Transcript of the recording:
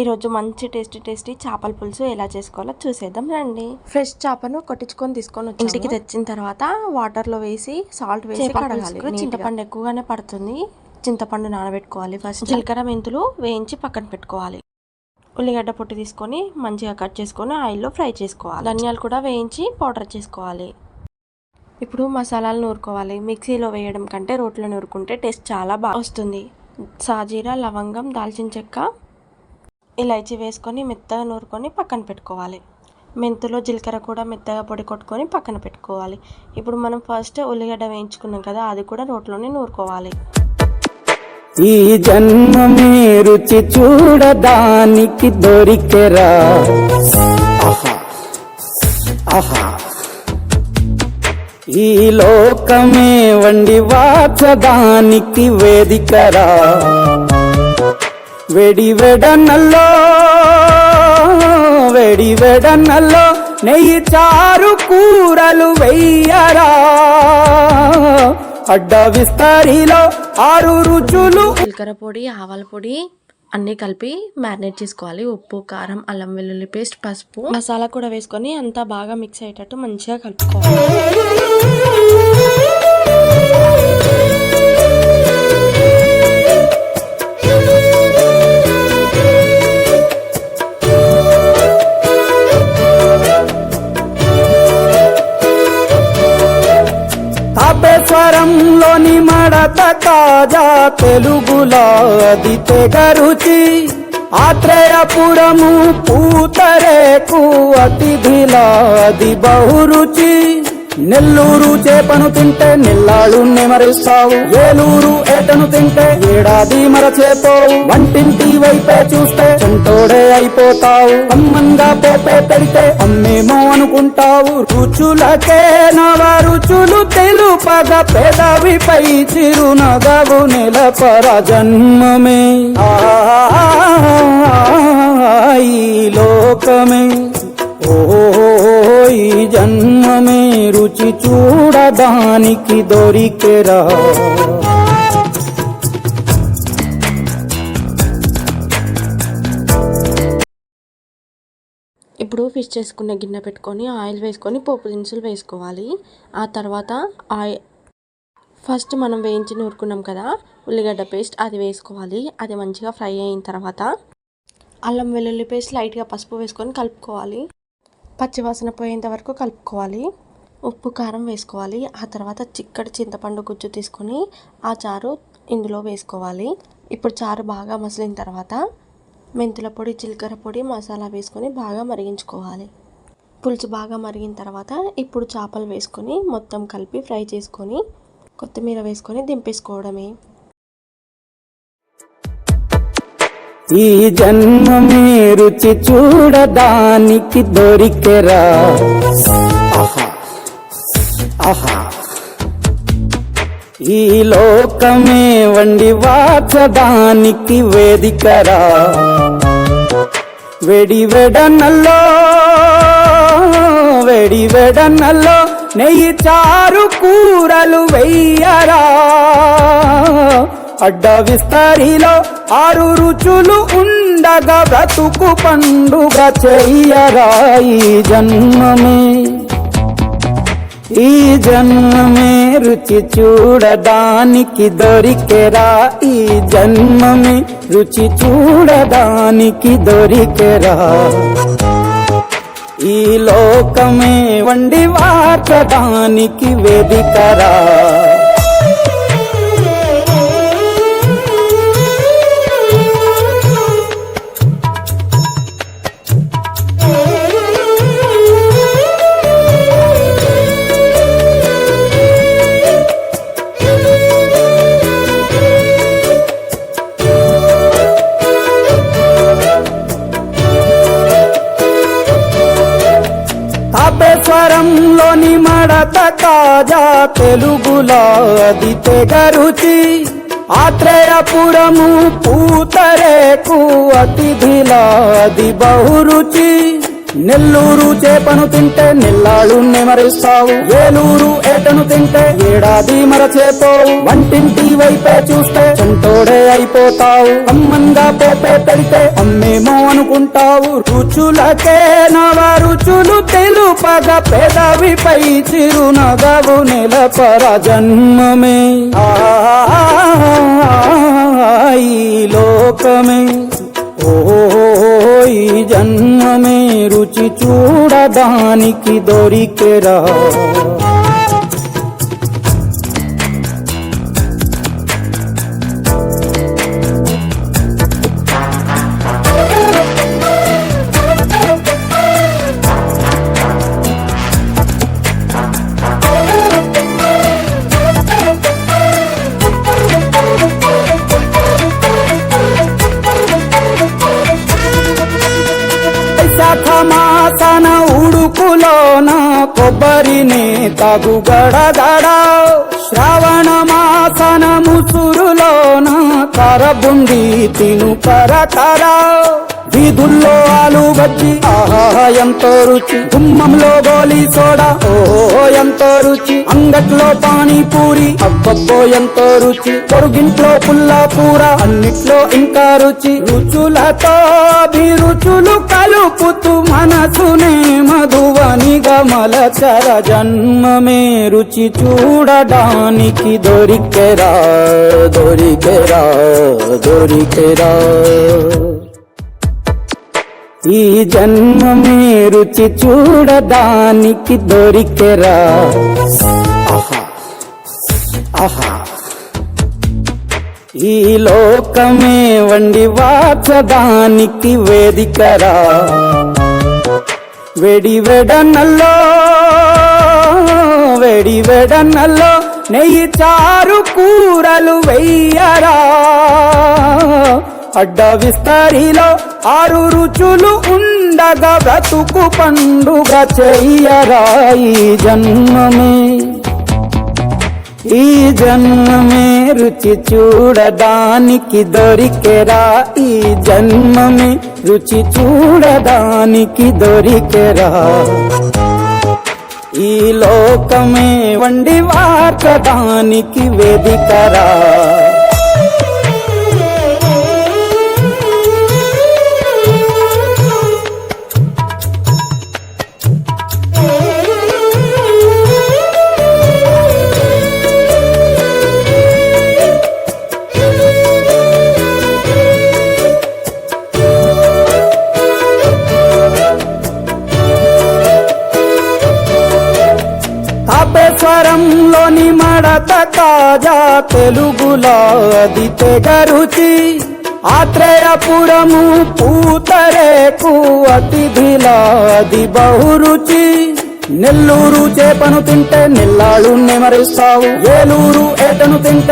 ఈరోజు మంచి tasty tasty చేపల పులుసు ఎలా చేసుకోవాలో చూసేద్దాం రండి. ఫ్రెష్ చేపను కొట్టించుకొని తీసుకొని వచ్చి ఇంటికి తెచ్చిన తర్వాత వాటర్లో వేసి సాల్ట్ వేసి కడగాలి చింతపండు ఎక్కువగానే పడుతుంది. చింతపండు నానబెట్టుకోవాలి ఫస్ట్ జీలకర్ర మెంతులు వేయించి పక్కన పెట్టుకోవాలి. ఉల్లిగడ్డ పొట్టు తీసుకొని మంచిగా కట్ చేసుకొని ఆయిల్లో ఫ్రై చేసుకోవాలి. ధనియాలు కూడా వేయించి పౌడర్ చేసుకోవాలి. ఇప్పుడు మసాలాలు నూరుకోవాలి. మిక్సీలో వేయడం కంటే రోట్లో నూరుకుంటే టేస్ట్ చాలా బాగా వస్తుంది. సాజీరా లవంగం దాల్చిన చెక్క ఇలాచీ వేసుకొని మెత్తగా నూరుకొని పక్కన పెట్టుకోవాలి. మెంతులు జీలకర్ర కూడా మెత్తగా పొడి కొట్టుకొని పక్కన పెట్టుకోవాలి. ఇప్పుడు మనం ఫస్ట్ ఉల్లిగడ్డ వేయించుకున్నాం కదా అది కూడా రోట్లోనే నూరుకోవాలి. ఈ జన్మమే రుచి చూడడానికి దొరికెరా. ఈ లోకమే వండి వాచడానికి వేదికరా. వెడి వెడనల్లో వెడి వెడనల్లో నెయ్యి చారు కూరలు వెయ్యరా? అడ్డ విస్తరిలో ఆరు రుచులు జీలకర్ర పొడి ఆవాల పొడి అన్నీ కలిపి మ్యారినేట్ చేసుకోవాలి. ఉప్పు కారం అల్లం వెల్లుల్లి పేస్ట్ పసుపు. మసాలా కూడా వేసుకొని అంతా బాగా మిక్స్ అయ్యేటట్టు మంచిగా కలుపుకోవాలి. నడత తాజా తెలుగులాది తెగరుచి ఆత్రేయపురము పూతరేకు అతిథిలాది బహురుచి నెల్లూరు చేపను తింటే నెల్లాళ్ళు నిమరిస్తావు. ఏలూరు ఏటను తింటే ఏడాది మరచేపోవు వంటింటి వైపే చూస్తే చెంటోడే అయిపోతావు. అమ్మంగా పోపే పెడితే అమ్మేమో అనుకుంటావు. రుచులకే నవ రుచులు తెలుపగ పెదవిపై చిరునగవు నిలపర జన్మమే ఆ, ఈ లోకమే. ఓ ఈ జన్మమే. రుచి చూడడానికి దొరికెరా. ఇప్పుడు ఫిష్ చేసుకున్న గిన్నె పెట్టుకొని ఆయిల్ వేసుకొని పోపు దినుసులు వేసుకోవాలి. ఆ తర్వాత ఆయిల్ ఫస్ట్ మనం వేయించి నూరుకున్నాం కదా ఉల్లిగడ్డ పేస్ట్ అది వేసుకోవాలి. అది మంచిగా ఫ్రై అయిన తర్వాత అల్లం వెల్లుల్లి పేస్ట్ లైట్గా పసుపు వేసుకొని కలుపుకోవాలి. పచ్చివాసన పోయేంత వరకు కలుపుకోవాలి. ఉప్పు కారం వేసుకోవాలి. ఆ తర్వాత చిక్కటి చింతపండు గుజ్జు తీసుకొని ఆ చారు ఇందులో వేసుకోవాలి. ఇప్పుడు చారు బాగా మసిలిన తర్వాత మెంతుల పొడి జీలకర్ర పొడి మసాలా వేసుకొని బాగా మరిగించుకోవాలి. పులుసు బాగా మరిగిన తర్వాత ఇప్పుడు చేపలు వేసుకొని మొత్తం కలిపి ఫ్రై చేసుకొని కొత్తిమీర వేసుకొని దింపేసుకోవడమే. ఈ జన్మ రుచి చూడడానికి దొరికెరా. ఆహా. ఈ లోకమే వండి వాచడానికి వేదికరా. వెడి వెడనల్లో వెడి వెడనల్లో నెయ్యి చారు కూరలు వెయ్యరా. అడ్డ విస్తరిలో ఆరు రుచులు ఉండగా బ్రతుకు పండుగ చెయ్యరా ఈ జన్మమే. ఈ జన్మమే రుచి చూడడానికి దొరికెరా. ఈ జన్మమే రుచి చూడడానికి దొరికెరా. ఈ లోకమే వండి వాచడానికి వేదికరా. తాపేశ్వరంలోని తాజా తెలుగులా అది తెగరుచి ఆత్రేయపురము పూతరేకు అతిథిలా అది బహురుచి. నెల్లూరు చేపను తింటే నెల్లాళ్ళు నెమరిస్తావు. ఏలూరు ఏటను తింటే ఏడాది మరచేపోవు. వంటింటి వైపే చూస్తే చంటోడే అయిపోతావు. అమ్మంగా పోపే పెడితే అమ్మేమో అనుకుంటావు. రుచులకే నవ రుచులు తెలుపగ పెదవిపై చిరునగవు నిలపర జన్మమే. ఈ లోకమే ఓ ఈ జన్మమే చూడడానికి దొరికెరా. లోన కొబ్బరిని తగు గడగడ శ్రావణ మాసన ముసురులోన కరబుండి తిను కరకరా. వీధుల్లో ఆలు బజ్జి ఆహా ఎంతో రుచి. గుమ్మంలో గోలీ సోడా. ఓహో ఎంతో రుచి. అంగట్లో పానీపూరి. అబ్బబ్బో ఎంతో రుచి. పొరుగింట్లో పుల్లా కూర అన్నిట్లో ఇంకా రుచి. రుచులతో అభిరుచులు కలుపుతూ మనసునే మధువనిగా మలచర జన్మమే రుచి చూడడానికి దొరికెరా దొరికెరా దొరికెరా. ఈ జన్మమే రుచి చూడడానికి దొరికెరా. ఆహా. ఆహా. ఈ లోకమే వండి వాచదానికి వేదికరా. వెడి వెడనల్లో వెడి వెడనల్లో నెయ్యి చారు కూరలు వెయ్యరా అడ్డ విస్తరిలో ఆరు రుచులు ఉండగా బ్రతుకు పండుగ చెయ్యరాయి జన్మమే. ఈ జన్మమే రుచి చూడడానికి దొరికెరా ఈ జన్మమే రుచి చూడడానికి దొరికెరా. ఈ లోకమే వండి వార్చడానికి వేదికరా. తాపేశ్వరంలోని మడత కాజా తెలుగులో అది తెగరుచి ఆత్రేయపురము పూతరేకు అతిథిలా అది బహురుచి. నెల్లూరు చేపను తింటే నెల్లాళ్ళు నెమరిస్తావు. ఏలూరు ఏటను తింటే